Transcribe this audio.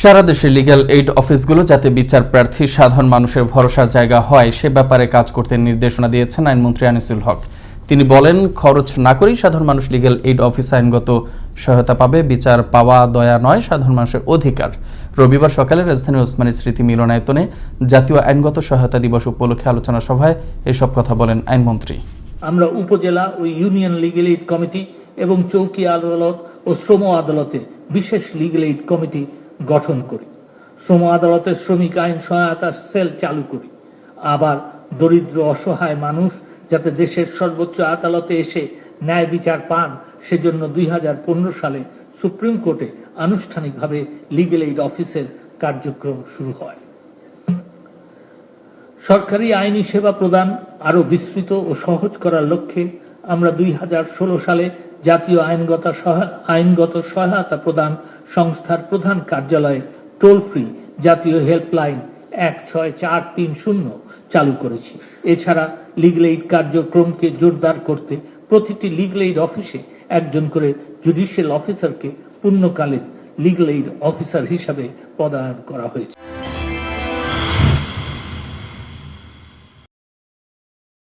সারা দেশে legal aid অফিসগুলো যাতে বিচার প্রার্থী সাধারণ মানুষের ভরসার জায়গা হয়, সে ব্যাপারে কাজ করতে নির্দেশনা দিয়েছেন আইনমন্ত্রী আনিসুল হক। তিনি বলেন, খরচ না করেই সাধারণ মানুষ লিগ্যাল এইড অফিস আইনগত সহায়তা পাবে। বিচার পাওয়া দয়া নয়, সাধারণ মানুষের অধিকার। রবিবার সকালে রাজধানী ওসমানী স্মৃতি মিলনায়তনে জাতীয় আইনগত সহায়তা দিবস উপলক্ষে আলোচনা সভায় এসব কথা বলেন আইনমন্ত্রী। আমরা উপজেলা ও ইউনিয়ন লিগেল এইড কমিটি এবং চৌকি আদালত ও শ্রম আদালতে বিশেষ লিগেল এইড কমিটি গঠন করি। শ্রম আদালতের শ্রমিক আইন সহায়তা সেল চালু করি। আবার দরিদ্র, অসহায় মানুষ যাতে দেশের সর্বোচ্চ আদালতে এসে ন্যায় বিচার পান, সেজন্য দুই সালে সুপ্রিম কোর্টে আনুষ্ঠানিকভাবে লিগেল এইড অফিসের কার্যক্রম শুরু হয়। সরকারি আইনি সেবা প্রদান আরও বিস্তৃত ও সহজ করার লক্ষ্যে আমরা দুই হাজার ষোলো সালে জাতীয় আইনগত আইনগত সহায়তা প্রদান সংস্থার প্রধান কার্যালয়ে টোল ফ্রি জাতীয় হেল্পলাইন এক ছয় চার তিন শূন্য চালু করেছি। এছাড়া লিগল এইড কার্যক্রমকে জোরদার করতে প্রতিটি লিগল এইড অফিসে একজন করে জুডিশিয়াল অফিসারকে পূর্ণকালীন লিগল এইড অফিসার হিসাবে পদায়ন করা হয়েছে।